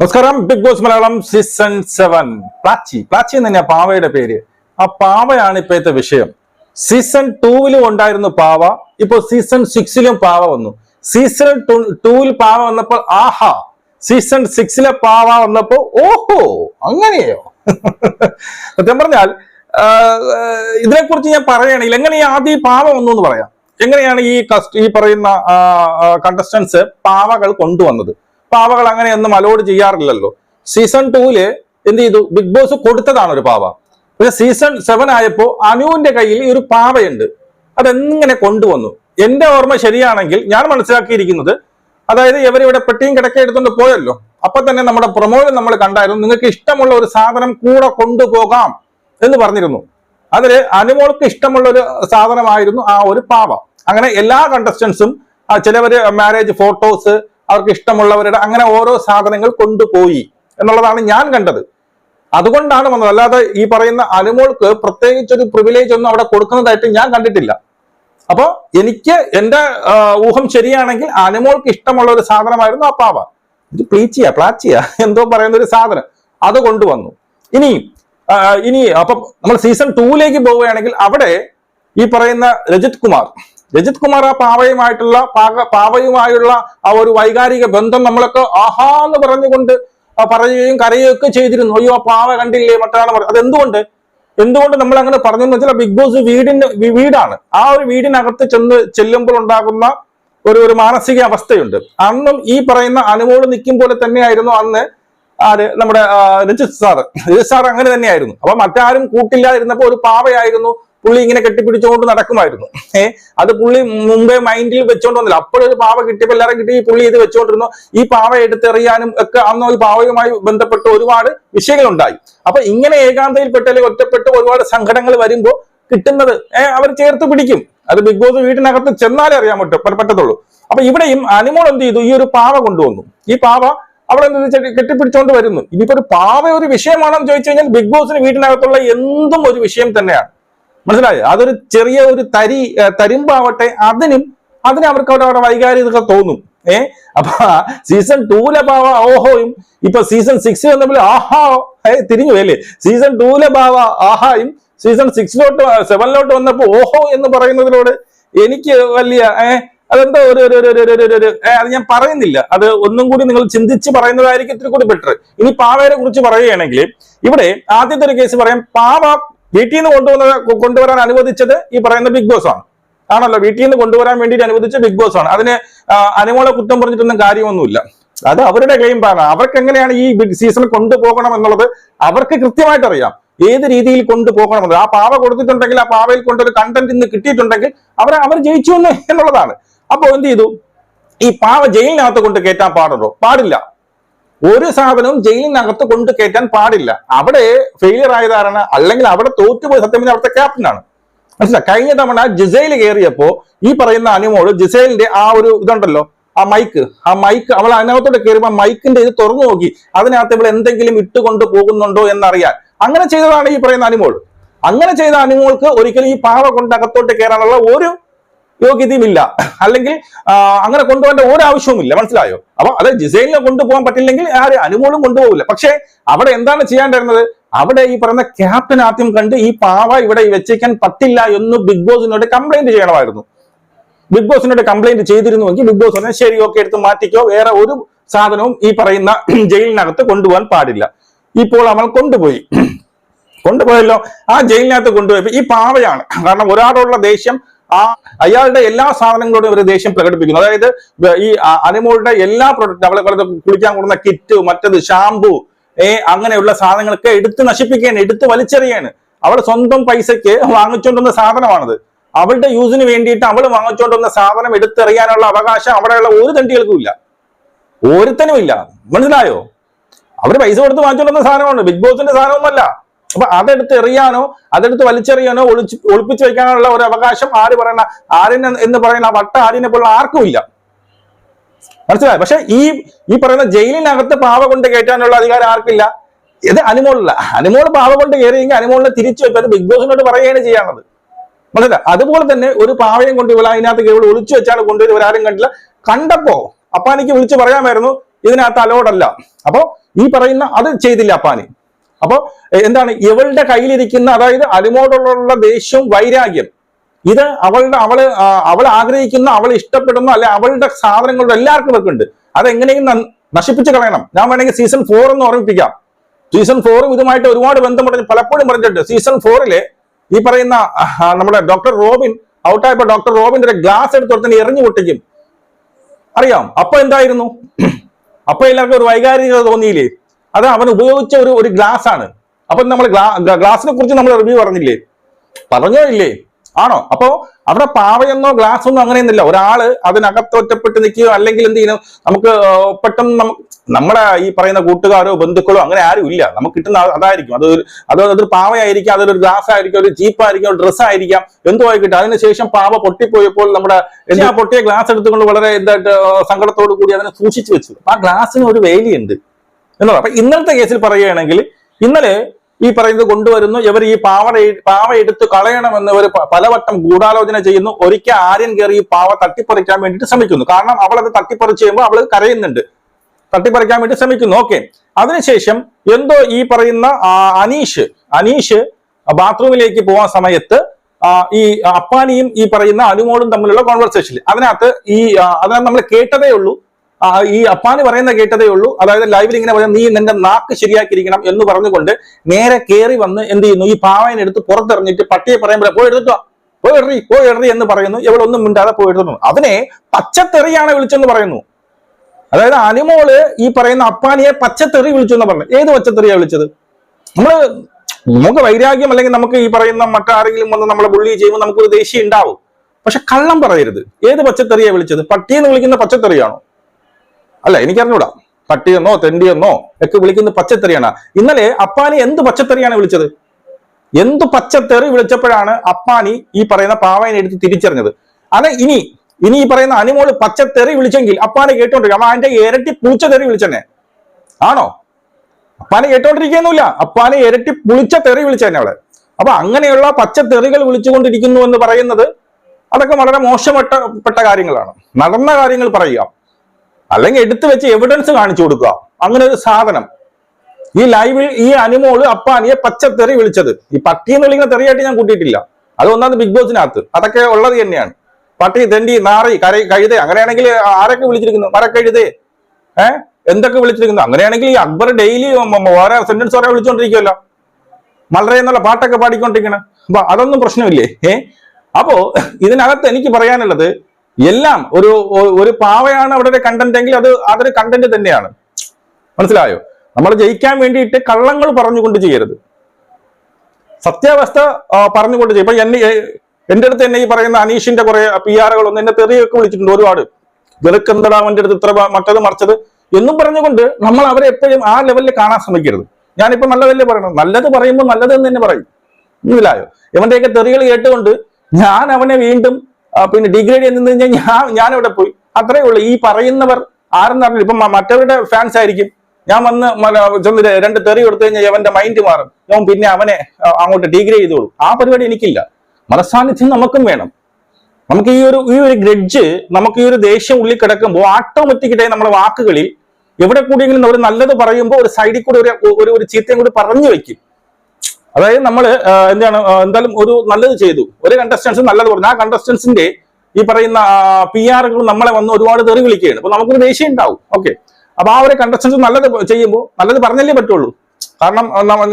നമസ്കാരം. Bigg Boss Malayalam season seven പ്ലാച്ചി. പ്ലാച്ചി എന്ന് തന്നെയാ പാവയുടെ പേര്. ആ പാവയാണ് ഇപ്പോഴത്തെ വിഷയം. സീസൺ ടൂവിലും ഉണ്ടായിരുന്നു പാവ. ഇപ്പൊ സീസൺ സിക്സിലും പാവ വന്നു. സീസൺ ടൂവിൽ പാവ വന്നപ്പോൾ ആഹാ. സീസൺ സിക്സിലെ പാവ വന്നപ്പോ ഓഹോ അങ്ങനെയോ? സത്യം പറഞ്ഞാൽ ഇതിനെ ഇതിനെക്കുറിച്ച് ഞാൻ പറയുകയാണെങ്കിൽ എങ്ങനെ ആദ്യം പാവ വന്നു എന്ന് പറയാം. എങ്ങനെയാണ് ഈ കസ്റ്റ് ഈ പറയുന്ന കണ്ടസ്റ്റൻസ് പാവകൾ കൊണ്ടുവന്നത്? പാവകൾ അങ്ങനെയൊന്നും അലോഡ് ചെയ്യാറില്ലല്ലോ. സീസൺ ടൂവിൽ എന്ത് ചെയ്തു? ബിഗ് ബോസ് കൊടുത്തതാണ് ഒരു പാവ. പക്ഷെ സീസൺ സെവൻ ആയപ്പോ അനുവിന്റെ കയ്യിൽ ഈ ഒരു പാവയുണ്ട്. അതെങ്ങനെ കൊണ്ടുവന്നു? എന്റെ ഓർമ്മ ശരിയാണെങ്കിൽ ഞാൻ മനസ്സിലാക്കിയിരിക്കുന്നത് അതായത് ഇവരിവിടെ പെട്ടിയും കിടക്ക എടുത്തുകൊണ്ട് പോയല്ലോ. അപ്പൊ തന്നെ നമ്മുടെ പ്രൊമോയിൽ നമ്മൾ കണ്ടായിരുന്നു നിങ്ങൾക്ക് ഇഷ്ടമുള്ള ഒരു സാധനം കൂടെ കൊണ്ടുപോകാം എന്ന് പറഞ്ഞിരുന്നു. അതിൽ അനുമോൾക്ക് ഇഷ്ടമുള്ള ഒരു സാധനമായിരുന്നു ആ ഒരു പാവ. അങ്ങനെ എല്ലാ കണ്ടസ്റ്റൻസും ചിലവര് മാരേജ് ഫോട്ടോസ് അവർക്ക് ഇഷ്ടമുള്ളവരുടെ അങ്ങനെ ഓരോ സാധനങ്ങൾ കൊണ്ടുപോയി എന്നുള്ളതാണ് ഞാൻ കണ്ടത്. അതുകൊണ്ടാണ് വന്നത്. അല്ലാതെ ഈ പറയുന്ന അനുമോൾക്ക് പ്രത്യേകിച്ച് ഒരു പ്രിവിലേജ് ഒന്നും അവിടെ കൊടുക്കുന്നതായിട്ട് ഞാൻ കണ്ടിട്ടില്ല. അപ്പോൾ എനിക്ക് എന്റെ ഊഹം ശരിയാണെങ്കിൽ അനുമോൾക്ക് ഇഷ്ടമുള്ള ഒരു സാധനമായിരുന്നു ആ പാവ. ഇത് പ്ലീച്ചിയ പ്ലാച്ചിയ എന്തോ പറയുന്ന ഒരു സാധനം. അത് കൊണ്ടുവന്നു. ഇനി ഇനി അപ്പൊ നമ്മൾ സീസൺ ടൂവിലേക്ക് പോവുകയാണെങ്കിൽ അവിടെ ഈ പറയുന്ന രജിത് കുമാർ രജിത് കുമാർ ആ പാവയുമായിട്ടുള്ള പാക പാവയുമായുള്ള ആ ഒരു വൈകാരിക ബന്ധം നമ്മളൊക്കെ ആഹാ എന്ന് പറഞ്ഞുകൊണ്ട് പറയുകയും കരയുകയും ഒക്കെ ചെയ്തിരുന്നു. അയ്യോ ആ പാവ കണ്ടില്ലേ മറ്റാണ് പറഞ്ഞത് അതെന്തുകൊണ്ട്? എന്തുകൊണ്ട് നമ്മൾ അങ്ങനെ പറഞ്ഞെന്ന് വെച്ചാൽ ബിഗ് ബോസ് വീടിന്റെ വീടാണ്. ആ ഒരു വീടിനകത്ത് ചെന്ന് ചെല്ലുമ്പോൾ ഉണ്ടാകുന്ന ഒരു ഒരു മാനസിക അവസ്ഥയുണ്ട്. അന്നും ഈ പറയുന്ന അനുമോട് നിൽക്കും പോലെ തന്നെയായിരുന്നു അന്ന് ആര്? നമ്മുടെ രജിത് സാർ രജിത് സാർ അങ്ങനെ തന്നെയായിരുന്നു. അപ്പൊ മറ്റാരും കൂട്ടില്ലാതിരുന്നപ്പോ ഒരു പാവയായിരുന്നു. പുള്ളി ഇങ്ങനെ കെട്ടിപ്പിടിച്ചുകൊണ്ട് നടക്കുമായിരുന്നു. ഏഹ് അത് പുള്ളി മുമ്പേ മൈൻഡിൽ വെച്ചോണ്ട് വന്നില്ല. അപ്പോഴൊരു പാവ കിട്ടിയപ്പോൾ എല്ലാവരും കിട്ടി ഈ പുള്ളി ഇത് വെച്ചോണ്ടിരുന്നു. ഈ പാവ എടുത്തെറിയാനും ഒക്കെ അന്ന് ഈ പാവയുമായി ബന്ധപ്പെട്ട് ഒരുപാട് വിഷയങ്ങൾ ഉണ്ടായി അപ്പൊ ഇങ്ങനെ ഏകാന്തയിൽപ്പെട്ട് അല്ലെങ്കിൽ ഒറ്റപ്പെട്ട് ഒരുപാട് സങ്കടങ്ങൾ വരുമ്പോൾ കിട്ടുന്നത് അവർ ചേർത്ത് പിടിക്കും. അത് ബിഗ് ബോസ് വീട്ടിനകത്ത് ചെന്നാലേ അറിയാൻ പറ്റും പറ്റ- പറ്റത്തുള്ളൂ. അപ്പൊ ഇവിടെയും അനിമോൾ എന്ത് ചെയ്തു? ഈ ഒരു പാവ കൊണ്ടുവന്നു. ഈ പാവ അവിടെ കെട്ടിപ്പിടിച്ചോണ്ട് വരുന്നു. ഇനിയിപ്പോ ഒരു പാവ ഒരു വിഷയമാണെന്ന് ചോദിച്ചു കഴിഞ്ഞാൽ ബിഗ് ബോസിന് വീട്ടിനകത്തുള്ള എന്തും ഒരു വിഷയം തന്നെയാണ്. മനസ്സിലായോ? അതൊരു ചെറിയ ഒരു തരി തരുമ്പാവട്ടെ അതിനും അതിന് അവർക്ക് അവിടെ അവിടെ വൈകാരികത തോന്നും. ഏ? അപ്പൊ സീസൺ ടൂലെ ഭാവ ഓഹോയും ഇപ്പൊ സീസൺ സിക്സ് വന്നപ്പോൾ ആഹാ തിരിഞ്ഞു അല്ലേ? സീസൺ ടൂലെ ഭാവ ആഹായും സീസൺ സിക്സിലോട്ട് സെവനിലോട്ട് വന്നപ്പോ ഓഹോ എന്ന് പറയുന്നതിനോട് എനിക്ക് വലിയ ഏ അതെന്തോ ഒരു ഒരു ഒരു ഒരു ഒരു അത് ഞാൻ പറയുന്നില്ല. അത് ഒന്നും കൂടി നിങ്ങൾ ചിന്തിച്ച് പറയുന്നതായിരിക്കും ഇത്തിരി കൂടി ബെറ്റർ ഇനി പാവയെ കുറിച്ച് പറയുകയാണെങ്കിൽ ഇവിടെ ആദ്യത്തെ ഒരു കേസ് പറയാം. പാവ വീട്ടിൽ നിന്ന് കൊണ്ടുവന്ന കൊണ്ടുവരാൻ അനുവദിച്ചത് ഈ പറയുന്ന ബിഗ് ബോസ് ആണ്. ആണല്ലോ വീട്ടിൽ നിന്ന് കൊണ്ടുവരാൻ വേണ്ടിയിട്ട് അനുവദിച്ച ബിഗ് ബോസ് ആണ്. അതിന് അനുമോളെ കുറ്റം പറഞ്ഞിട്ടൊന്നും കാര്യമൊന്നുമില്ല. അത് അവരുടെ ക്ലെയിം ആണ്. അവർക്ക് എങ്ങനെയാണ് ഈ സീസൺ കൊണ്ടുപോകണം എന്നുള്ളത് അവർക്ക് കൃത്യമായിട്ട് അറിയാം. ഏത് രീതിയിൽ കൊണ്ടുപോകണമെന്ന് ആ പാവ കൊടുത്തിട്ടുണ്ടെങ്കിൽ ആ പാവയിൽ കൊണ്ടൊരു കണ്ടന്റ് ഇന്ന് കിട്ടിയിട്ടുണ്ടെങ്കിൽ അവർ അവർ ജയിച്ചു എന്ന് എന്നുള്ളതാണ്. അപ്പോൾ എന്ത് ചെയ്തു? ഈ പാവ ജയിലിനകത്ത് കൊണ്ട് കയറ്റാൻ പാടുണ്ടോ? പാടില്ല. ഒരു സാധനവും ജയിലിനകത്ത് കൊണ്ട് കയറ്റാൻ പാടില്ല. അവിടെ ഫെയിലിയർ ആയതാരാണ് അല്ലെങ്കിൽ അവിടെ തോറ്റുപോയ സത്യം അവിടുത്തെ ക്യാപ്റ്റനാണ് മനസ്സിലായി? കഴിഞ്ഞ തവണ ജിസൈൽ കയറിയപ്പോ ഈ പറയുന്ന അനിമോൾ ജിസൈലിന്റെ ആ ഒരു ഇതുണ്ടല്ലോ ആ മൈക്ക് ആ മൈക്ക് അവൾ അതിനകത്തോട്ട് കയറിയപ്പോ മൈക്കിന്റെ ഇത് തുറന്നു നോക്കി. അതിനകത്ത് ഇവൾ എന്തെങ്കിലും ഇട്ടുകൊണ്ട് പോകുന്നുണ്ടോ എന്നറിയാൻ. അങ്ങനെ ചെയ്തതാണ് ഈ പറയുന്ന അനിമോൾ അങ്ങനെ ചെയ്ത അനിമോൾക്ക് ഒരിക്കലും ഈ പാവ കൊണ്ട് അകത്തോട്ട് കയറാനുള്ള ഒരു യോഗ്യതയുമില്ല. അല്ലെങ്കിൽ അങ്ങനെ കൊണ്ടുപോകേണ്ട ഒരു ആവശ്യവുമില്ല മനസ്സിലായോ? അപ്പൊ അത് ജിസൈലിനെ കൊണ്ടുപോകാൻ പറ്റില്ലെങ്കിൽ ആര് അനുമോളും കൊണ്ടുപോകില്ല. പക്ഷേ അവിടെ എന്താണ് ചെയ്യാണ്ടിരുന്നത്? അവിടെ ഈ പറയുന്ന ക്യാപ്റ്റൻ ആദ്യം കണ്ട് ഈ പാവ ഇവിടെ വെച്ചേക്കാൻ പറ്റില്ല എന്ന് ബിഗ് ബോസിനോട് കംപ്ലൈന്റ് ചെയ്യണമായിരുന്നു. ബിഗ് ബോസിനോട് കംപ്ലൈന്റ് ചെയ്തിരുന്നുവെങ്കിൽ ബിഗ് ബോസ് പറഞ്ഞാൽ ശരി ഓക്കെ എടുത്ത് മാറ്റിക്കോ. വേറെ ഒരു സാധനവും ഈ പറയുന്ന ജയിലിനകത്ത് കൊണ്ടുപോകാൻ പാടില്ല. ഇപ്പോൾ അവൾ കൊണ്ടുപോയി. കൊണ്ടുപോയല്ലോ. ആ ജയിലിനകത്ത് കൊണ്ടുപോയപ്പോ ഈ പാവയാണ്. കാരണം ഒരാളോടുള്ള ദേഷ്യം ആ അയാളുടെ എല്ലാ സാധനങ്ങളോടും ഒരു ദേഷ്യം പ്രകടിപ്പിക്കുന്നു. അതായത് ഈ അനിമോളുടെ എല്ലാ പ്രൊഡക്റ്റ് അവളെ കുളിക്കാൻ കൊടുക്കുന്ന കിറ്റ് മറ്റത് ഷാംപൂ ഏ അങ്ങനെയുള്ള സാധനങ്ങളൊക്കെ എടുത്ത് നശിപ്പിക്കുകയാണ് എടുത്ത് വലിച്ചെറിയാണ് അവൾ സ്വന്തം പൈസക്ക് വാങ്ങിച്ചുകൊണ്ടുവന്ന സാധനമാണത്. അവളുടെ യൂസിന് വേണ്ടിയിട്ട് അവൾ വാങ്ങിച്ചുകൊണ്ടുവന്ന സാധനം എടുത്തെറിയാനുള്ള അവകാശം അവിടെയുള്ള ഒരു തണ്ടികൾക്കും ഇല്ല ഒരുത്തനും ഇല്ല മനസ്സിലായോ? അവർ പൈസ കൊടുത്ത് വാങ്ങിച്ചുകൊണ്ടുവന്ന സാധനമാണ്. ബിഗ് ബോസിന്റെ സാധനമൊന്നുമല്ല. അപ്പൊ അതെടുത്ത് എറിയാനോ അതെടുത്ത് വലിച്ചെറിയാനോ ഒളിച്ച് ഒളിപ്പിച്ചു വെക്കാനുള്ള ഒരു അവകാശം ആര് പറയുന്ന ആരിന് എന്ന് പറയുന്ന വട്ട ആരിനെ പോലുള്ള ആർക്കും ഇല്ല. മനസ്സിലായി? പക്ഷെ ഈ ഈ പറയുന്ന ജയിലിനകത്ത് പാവ കൊണ്ട് കയറ്റാനുള്ള അധികാരം ആർക്കില്ല? ഇത് അനുമോളില്ല. അനുമോൾ പാവ കൊണ്ട് കയറിയെങ്കിൽ അനുമോളിനെ തിരിച്ചു വെച്ചത് ബിഗ് ബോസിനോട് പറയുകയാണ് ചെയ്യാനുള്ളത്. മനസ്സിലായി? അതുപോലെ തന്നെ ഒരു പാവയും കൊണ്ട് ഇവൾ അതിനകത്ത് കേവൾ ഒളിച്ചു വെച്ചാണ് കൊണ്ടുവരും ഒരാരും കണ്ടില്ല. കണ്ടപ്പോ അപ്പാനിക്ക് വിളിച്ചു പറയാമായിരുന്നു ഇതിനകത്ത് അലോഡ് അല്ല അപ്പോ ഈ പറയുന്ന അത് ചെയ്തില്ല അപ്പാനി. അപ്പോ എ, എന്താണ് ഇവളുടെ കയ്യിലിരിക്കുന്ന അതായത് അലിമോടുള്ള ദേഷ്യവും വൈരാഗ്യം ഇത് അവളുടെ അവൾ അവൾ ആഗ്രഹിക്കുന്ന അവൾ ഇഷ്ടപ്പെടുന്ന അല്ലെ അവളുടെ സാധനങ്ങളുടെ എല്ലാവർക്കും വെക്കുന്നുണ്ട് അതെങ്ങനെയും നശിപ്പിച്ചു കളയണം. ഞാൻ വേണമെങ്കിൽ സീസൺ ഫോർ എന്ന് ഓർമ്മിപ്പിക്കാം. സീസൺ ഫോറും ഇതുമായിട്ട് ഒരുപാട് ബന്ധം പറഞ്ഞു പലപ്പോഴും പറഞ്ഞിട്ടുണ്ട്. സീസൺ ഫോറിൽ ഈ പറയുന്ന നമ്മുടെ ഡോക്ടർ റോബിൻ ഔട്ടായപ്പോ ഡോക്ടർ റോബിന്റെ ഒരു ഗ്ലാസ് എടുത്തോടത്തിന് എറിഞ്ഞു പൊട്ടിക്കും. അറിയാം. അപ്പൊ എന്തായിരുന്നു? അപ്പൊ എല്ലാവർക്കും ഒരു വൈകാരികത തോന്നിയില്ലേ? അത് അവൻ ഉപയോഗിച്ച ഒരു ഒരു ഗ്ലാസ് ആണ്. അപ്പൊ നമ്മൾ ഗ്ലാസിനെ കുറിച്ച് നമ്മൾ റിവ്യൂ പറഞ്ഞില്ലേ? പറഞ്ഞോ ഇല്ലേ? ആണോ? അപ്പോ അവിടെ പാവയെന്നോ ഗ്ലാസ് ഒന്നും അങ്ങനെയൊന്നുമില്ല. ഒരാൾ അതിനകത്ത് ഒറ്റപ്പെട്ട് നിൽക്കുകയോ അല്ലെങ്കിൽ എന്ത് ചെയ്യുന്നു? നമുക്ക് പെട്ടെന്ന് നമുക്ക് നമ്മുടെ ഈ പറയുന്ന കൂട്ടുകാരോ ബന്ധുക്കളോ അങ്ങനെ ആരും ഇല്ല. നമുക്ക് കിട്ടുന്ന അതായിരിക്കും. അത് അത് അതൊരു പാവയായിരിക്കാം. അതൊരു ഗ്ലാസ് ആയിരിക്കും ഒരു ജീപ്പ് ആയിരിക്കും ഒരു ഡ്രസ്സ് ആയിരിക്കാം എന്തോ ആയിക്കിട്ടും. അതിനുശേഷം പാവ പൊട്ടിപ്പോയപ്പോൾ നമ്മുടെ എല്ലാ പൊട്ടിയ ഗ്ലാസ് എടുത്തുകൊണ്ട് വളരെ എന്തായിട്ട് സങ്കടത്തോടു കൂടി അതിനെ സൂക്ഷിച്ചു വെച്ചു. ആ ഗ്ലാസ്സിന് ഒരു വേലിയുണ്ട് എന്നുള്ളത് അപ്പൊ ഇന്നലത്തെ കേസിൽ പറയുകയാണെങ്കിൽ ഇന്നലെ ഈ പറയുന്നത് കൊണ്ടുവരുന്നു ഇവർ ഈ പാവ പാവ എടുത്ത് കളയണമെന്ന് ഇവർ പലവട്ടം ഗൂഢാലോചന ചെയ്യുന്നു ഒരിക്കൽ ആര്യൻ കയറി ഈ പാവ തട്ടിപ്പറിക്കാൻ വേണ്ടിയിട്ട് ശ്രമിക്കുന്നു. കാരണം അവൾ അത് തട്ടിപ്പറിച്ച് ചെയ്യുമ്പോൾ അവൾ കരയുന്നുണ്ട്. തട്ടിപ്പറിക്കാൻ വേണ്ടി ശ്രമിക്കുന്നു. ഓക്കെ. അതിനുശേഷം എന്തോ ഈ പറയുന്ന അനീഷ് അനീഷ് ബാത്റൂമിലേക്ക് പോകാൻ സമയത്ത് ഈ അപ്പാനിയും ഈ പറയുന്ന അനുമോളും തമ്മിലുള്ള കോൺവെർസേഷനിൽ അതിനകത്ത് ഈ അതിനകത്ത് നമ്മൾ കേട്ടതേ ഉള്ളൂ. ഈ അപ്പാനി പറയുന്ന കേട്ടതേ ഉള്ളൂ. അതായത് ലൈവിൽ ഇങ്ങനെ പറയാം നീ നിന്റെ നാക്ക് ശരിയാക്കിയിരിക്കണം എന്ന് പറഞ്ഞുകൊണ്ട് നേരെ കയറി വന്ന് എന്ത് ചെയ്യുന്നു? ഈ പാവനെ എടുത്ത് പുറത്തെറിഞ്ഞിട്ട് പട്ടിയെ പറയുമ്പോൾ പോയി എടുത്തോ പോയി എറി പോയി എറി എന്ന് പറയുന്നു. ഇവളൊന്നും മിണ്ടാതെ പോയി എടുത്തു അതിനെ പച്ചത്തെറിയാണ് വിളിച്ചെന്ന് പറയുന്നു. അതായത് അനുമോൾ ഈ പറയുന്ന അപ്പാനിയെ പച്ചത്തെറി വിളിച്ചു എന്ന് പറഞ്ഞു ഏത് പച്ചത്തെറിയാ വിളിച്ചത്? നമ്മൾ നമുക്ക് വൈരാഗ്യം അല്ലെങ്കിൽ നമുക്ക് ഈ പറയുന്ന മറ്റാരെങ്കിലും വന്ന് നമ്മളെ ബുള്ളി ചെയ്യുമ്പോൾ നമുക്കൊരു ദേഷ്യം ഉണ്ടാവും. പക്ഷെ കള്ളം പറയരുത്. ഏത് പച്ചത്തെറിയാ വിളിച്ചത്? പട്ടിയെന്ന് വിളിക്കുന്ന പച്ചത്തെറിയാണോ? അല്ല എനിക്കറിഞ്ഞൂടാ. പട്ടിയെന്നോ തെണ്ടിയെന്നോ ഒക്കെ വിളിക്കുന്ന പച്ചത്തെറിയാണ്. ഇന്നലെ അപ്പാനി എന്ത് പച്ചത്തെറിയാണ് വിളിച്ചത്? എന്ത് പച്ചത്തെറി വിളിച്ചപ്പോഴാണ് അപ്പാനി ഈ പറയുന്ന പാവനെ എടുത്ത് തിരിച്ചറിഞ്ഞത്? അത് ഇനി ഇനി ഈ പറയുന്ന അനുമോൾ പച്ചത്തെറി വിളിച്ചെങ്കിൽ അപ്പാനെ കേട്ടോണ്ടിരിക്കും. അപ്പൊ അതിന്റെ ഇരട്ടി പുളിച്ചതെറി വിളിച്ചെന്നെ. ആണോ? അപ്പാനെ കേട്ടോണ്ടിരിക്കുന്നില്ല. അപ്പാനെ ഇരട്ടി പുളിച്ച തെറി വിളിച്ചെന്നെ അവിടെ അപ്പൊ അങ്ങനെയുള്ള പച്ചത്തെറികൾ വിളിച്ചുകൊണ്ടിരിക്കുന്നു എന്ന് പറയുന്നത് അതൊക്കെ വളരെ മോശപ്പെട്ട പെട്ട കാര്യങ്ങളാണ്. നടന്ന കാര്യങ്ങൾ പറയുക. അല്ലെങ്കിൽ എടുത്തു വെച്ച് എവിഡൻസ് കാണിച്ചു കൊടുക്കുക. അങ്ങനെ ഒരു സാധനം. ഈ ലൈവിൽ ഈ അനുമോൾ അപ്പാനിയെ പച്ചത്തെറി വിളിച്ചത്. ഈ പട്ടി എന്ന് വിളിക്കുന്ന തെറിയായിട്ട് ഞാൻ കൂട്ടിയിട്ടില്ല. അത് ഒന്നാമത് ബിഗ് ബോസിനകത്ത് അതൊക്കെ ഉള്ളത് തന്നെയാണ്. പട്ടി തെണ്ടി നാറി കരയി കഴുതെ. അങ്ങനെയാണെങ്കിൽ ആരൊക്കെ വിളിച്ചിരിക്കുന്നു? മരക്കഴുതേ ഏഹ് എന്തൊക്കെ വിളിച്ചിരിക്കുന്നു? അങ്ങനെയാണെങ്കിൽ ഈ അക്ബർ ഡെയിലി ഓരോ സെന്റൻസ് ഓരോ വിളിച്ചോണ്ടിരിക്കുമല്ലോ മലരെ എന്നുള്ള പാട്ടൊക്കെ പാടിക്കൊണ്ടിരിക്കണം. അപ്പൊ അതൊന്നും പ്രശ്നമില്ലേ? ഏഹ് അപ്പോ ഇതിനകത്ത് എനിക്ക് പറയാനുള്ളത് എല്ലാം ഒരു ഒരു പാവയാണ് അവിടെ ഒരു കണ്ടന്റ് എങ്കിൽ അത് അതൊരു കണ്ടന്റ് തന്നെയാണ്. മനസ്സിലായോ? നമ്മൾ ജയിക്കാൻ വേണ്ടിയിട്ട് കള്ളങ്ങൾ പറഞ്ഞുകൊണ്ട് ചെയ്യരുത്. സത്യാവസ്ഥ പറഞ്ഞുകൊണ്ട് ചെയ്യും. ഇപ്പൊ എന്നെ എന്റെ അടുത്ത് എന്നെ ഈ പറയുന്ന അനീഷിന്റെ കുറെ പി ആറുകളൊന്നും എന്നെ തെറിയൊക്കെ വിളിച്ചിട്ടുണ്ട് ഒരുപാട്. നിനക്കെന്തടാ അവന്റെ അടുത്ത് ഇത്ര മറ്റത് മറിച്ചത്? എന്നും പറഞ്ഞുകൊണ്ട് നമ്മൾ അവരെ എപ്പോഴും ആ ലെവലിൽ കാണാൻ ശ്രമിക്കരുത്. ഞാനിപ്പോ നല്ലതല്ലേ പറയണം നല്ലത് പറയുമ്പോൾ നല്ലത് എന്ന് തന്നെ പറയും. മനസ്സിലായോ? ഇവന്റെയൊക്കെ തെറികൾ കേട്ടുകൊണ്ട് ഞാൻ അവനെ വീണ്ടും പിന്നെ ഡിഗ്രേഡ് എന്ന് കഴിഞ്ഞാൽ ഞാൻ ഞാൻ ഇവിടെ പോയി. അത്രേ ഉള്ളൂ. ഈ പറയുന്നവർ ആരെന്ന് പറഞ്ഞില്ല ഇപ്പം മറ്റവരുടെ ഫാൻസ് ആയിരിക്കും. ഞാൻ വന്ന് ചെന്ന് രണ്ട് തെറി കൊടുത്തു കഴിഞ്ഞാൽ അവന്റെ മൈൻഡ് മാറും. ഞാൻ പിന്നെ അവനെ അങ്ങോട്ട് ഡിഗ്രേഡ് ചെയ്തോളൂ. ആ പരിപാടി എനിക്കില്ല. മനസാന്നിധ്യം നമുക്കും വേണം. നമുക്ക് ഈ ഒരു ഈ ഒരു ഗ്രഡ്ജ് നമുക്ക് ഈ ഒരു ദേഷ്യം ഉള്ളിൽ കിടക്കുമ്പോൾ ഓട്ടോമാറ്റിക്കായി നമ്മുടെ വാക്കുകളിൽ എവിടെ കൂടിയെങ്കിലും ഒരു നല്ലത് പറയുമ്പോൾ ഒരു സൈഡിൽ കൂടി ഒരു ഒരു ചീത്തയും കൂടി പറഞ്ഞു വെക്കും. അതായത് നമ്മൾ എന്താണ് എന്തായാലും ഒരു നല്ലത് ചെയ്തു. ഒരു കണ്ടസ്റ്റൻസ് നല്ലത് പറഞ്ഞു. ആ കണ്ടസ്റ്റൻസിന്റെ ഈ പറയുന്ന പി ആറുകൾ നമ്മളെ വന്ന് ഒരുപാട് തെറി വിളിക്കുകയാണ്. അപ്പൊ നമുക്കൊരു ദേഷ്യം ഉണ്ടാവും. ഓക്കെ അപ്പൊ ആ ഒരു കണ്ടസ്റ്റൻസ് നല്ലത് ചെയ്യുമ്പോൾ നല്ലത് പറഞ്ഞല്ലേ പറ്റുള്ളൂ. കാരണം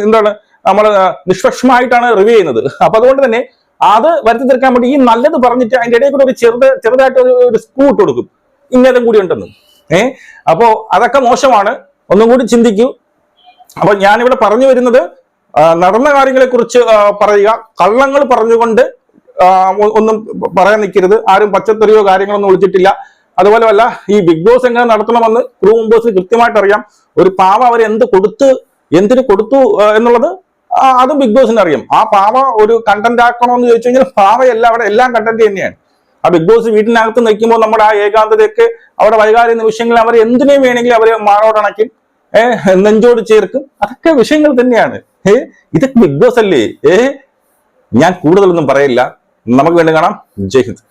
എന്താണ് നമ്മൾ നിഷ്പക്ഷമായിട്ടാണ് റിവ്യൂ ചെയ്യുന്നത്. അപ്പൊ അതുകൊണ്ട് തന്നെ അത് വരുത്തി തീർക്കാൻ വേണ്ടി ഈ നല്ലത് പറഞ്ഞിട്ട് അതിന്റെ ഇടയിൽ കൂടെ ഒരു ചെറുത് ചെറുതായിട്ട് ഒരു സ്കൂട്ട് കൊടുക്കും. ഇന്നതും കൂടി ഉണ്ടെന്ന്. ഏഹ് അപ്പോ അതൊക്കെ മോശമാണ്. ഒന്നും കൂടി ചിന്തിക്കൂ. അപ്പൊ ഞാനിവിടെ പറഞ്ഞു വരുന്നത് നടന്ന കാര്യങ്ങളെ കുറിച്ച് പറയുക. കള്ളങ്ങൾ പറഞ്ഞുകൊണ്ട് ഒന്നും പറയാൻ നിൽക്കരുത്. ആരും പച്ചത്തെറിയോ കാര്യങ്ങളൊന്നും ഒളിച്ചിട്ടില്ല. അതുപോലെ അല്ല ഈ ബിഗ് ബോസ് എങ്ങനെ നടത്തണമെന്ന് ക്രൂ മെമ്പേഴ്സ് കൃത്യമായിട്ട് അറിയാം. ഒരു പാവ അവർ എന്ത് കൊടുത്ത് എന്തിനു കൊടുത്തു എന്നുള്ളത് അതും ബിഗ് ബോസിന് അറിയാം. ആ പാവ ഒരു കണ്ടന്റ് ആക്കണമെന്ന് ചോദിച്ചു കഴിഞ്ഞാൽ പാവയല്ല അവിടെ എല്ലാം കണ്ടന്റ് തന്നെയാണ്. ആ ബിഗ് ബോസ് വീട്ടിനകത്ത് നിൽക്കുമ്പോൾ നമ്മുടെ ആ ഏകാന്തതയൊക്കെ അവിടെ വൈകാരിക നിമിഷങ്ങളിൽ അവർ എന്തിനേയും വേണമെങ്കിലും അവർ മാറോടണക്കും നെഞ്ചോട് ചേർക്കും. അതൊക്കെ വിഷയങ്ങൾ തന്നെയാണ്. ഇതൊക്കെ ബിഗ് ബോസ് അല്ലേ ഏ ഞാൻ കൂടുതലൊന്നും പറയില്ല. നമുക്ക് വേണ്ടി കാണാം. ജയ് ഹിന്ദ്.